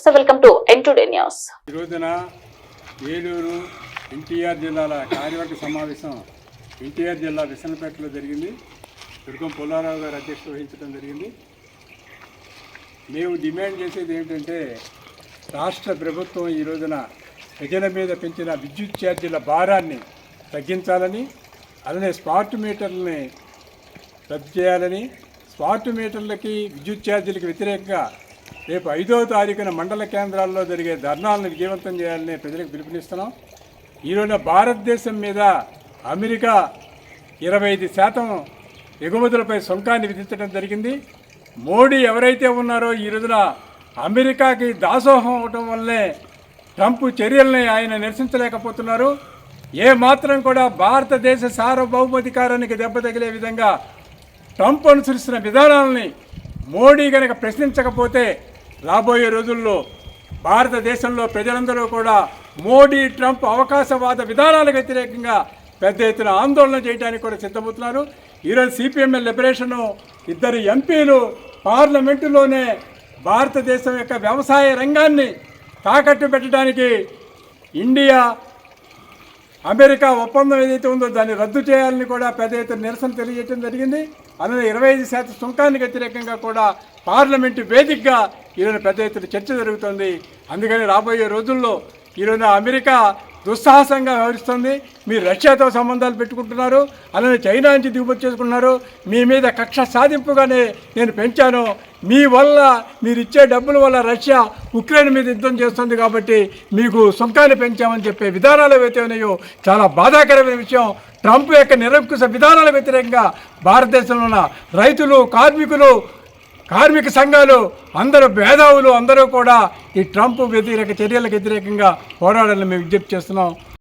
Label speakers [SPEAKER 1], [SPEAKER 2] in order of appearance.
[SPEAKER 1] నమస్తే welcome to N today news
[SPEAKER 2] ఈ రోజున ఏలూరు ఎన్టీఆర్ జిల్లాల కార్యవర్గ సమావేశం ఎన్టీఆర్ జిల్లా విసనపేటలో జరిగింది. దుర్గం పుల్లారావు గారు అధ్యక్షత వహించడం జరిగింది. మేము డిమాండ్ చేసేది ఏమిటంటే రాష్ట్ర ప్రభుత్వం ఈ రోజున ప్రజల మీద పెంచిన విద్యుత్ ఛార్జీల భారాన్ని తగ్గించాలని అలానే స్మార్ట్ మీటర్లని రద్దు చేయాలని స్మార్ట్ మీటర్లకి విద్యుత్ ఛార్జీలకు వ్యతిరేకంగా రేపు ఐదో తారీఖున మండల కేంద్రాల్లో జరిగే ధర్నాలను విజయవంతం చేయాలని ప్రజలకు పిలుపునిస్తున్నాం. ఈరోజు భారతదేశం మీద అమెరికా ఇరవై ఐదు శాతం ఎగుమతులపై సుంకాన్ని విధించడం జరిగింది. మోడీ ఎవరైతే ఉన్నారో ఈ రోజున అమెరికాకి దాసోహం అవటం వల్లే ట్రంప్ చర్యల్ని ఆయన నిరసించలేకపోతున్నారు. ఏ మాత్రం కూడా భారతదేశ సార్వభౌమాధికారానికి దెబ్బ తగిలే విధంగా ట్రంప్ అనుసరిస్తున్న విధానాలని మోడీ గనక ప్రశ్నించకపోతే రాబోయే రోజుల్లో భారతదేశంలో ప్రజలందరూ కూడా మోడీ ట్రంప్ అవకాశవాద విధానాలకు వ్యతిరేకంగా పెద్ద ఎత్తున ఆందోళన చేయడానికి కూడా సిద్ధమవుతున్నారు. ఈరోజు సిపిఎంఎల్ లిబరేషను ఇద్దరు ఎంపీలు పార్లమెంటులోనే భారతదేశం యొక్క వ్యవసాయ రంగాన్ని తాకట్టు పెట్టడానికి ఇండియా అమెరికా ఒప్పందం ఏదైతే ఉందో దాన్ని రద్దు చేయాలని కూడా పెద్ద ఎత్తున నిరసన తెలియజేయడం జరిగింది. అలానే ఇరవై ఐదు శాతం సుంకానికి వ్యతిరేకంగా కూడా పార్లమెంటు వేదికగా ఈరోజు పెద్ద ఎత్తున చర్చ జరుగుతుంది. అందుకని రాబోయే రోజుల్లో ఈరోజు అమెరికా దుస్సాహసంగా వ్యవహరిస్తుంది. మీరు రష్యాతో సంబంధాలు పెట్టుకుంటున్నారు. అలానే చైనా నుంచి దిగుమతి చేసుకున్నారు మీ మీద కక్ష సాధింపుగానే నేను పెంచాను. మీ వల్ల మీరు ఇచ్చే డబ్బుల వల్ల రష్యా ఉక్రెయిన్ మీద యుద్ధం చేస్తుంది కాబట్టి మీకు సుంకాన్ని పెంచామని చెప్పే విధానాలు ఏవైతే ఉన్నాయో చాలా బాధాకరమైన విషయం. ట్రంప్ యొక్క నిరంకుశ విధానాల వ్యతిరేకంగా భారతదేశంలో ఉన్న రైతులు కార్మికులు కార్మిక సంఘాలు అందరూ భేదావులు అందరూ కూడా ఈ ట్రంప్ వ్యతిరేక చర్యలకు వ్యతిరేకంగా పోరాడాలని మేము విజ్ఞప్తి చేస్తున్నాం.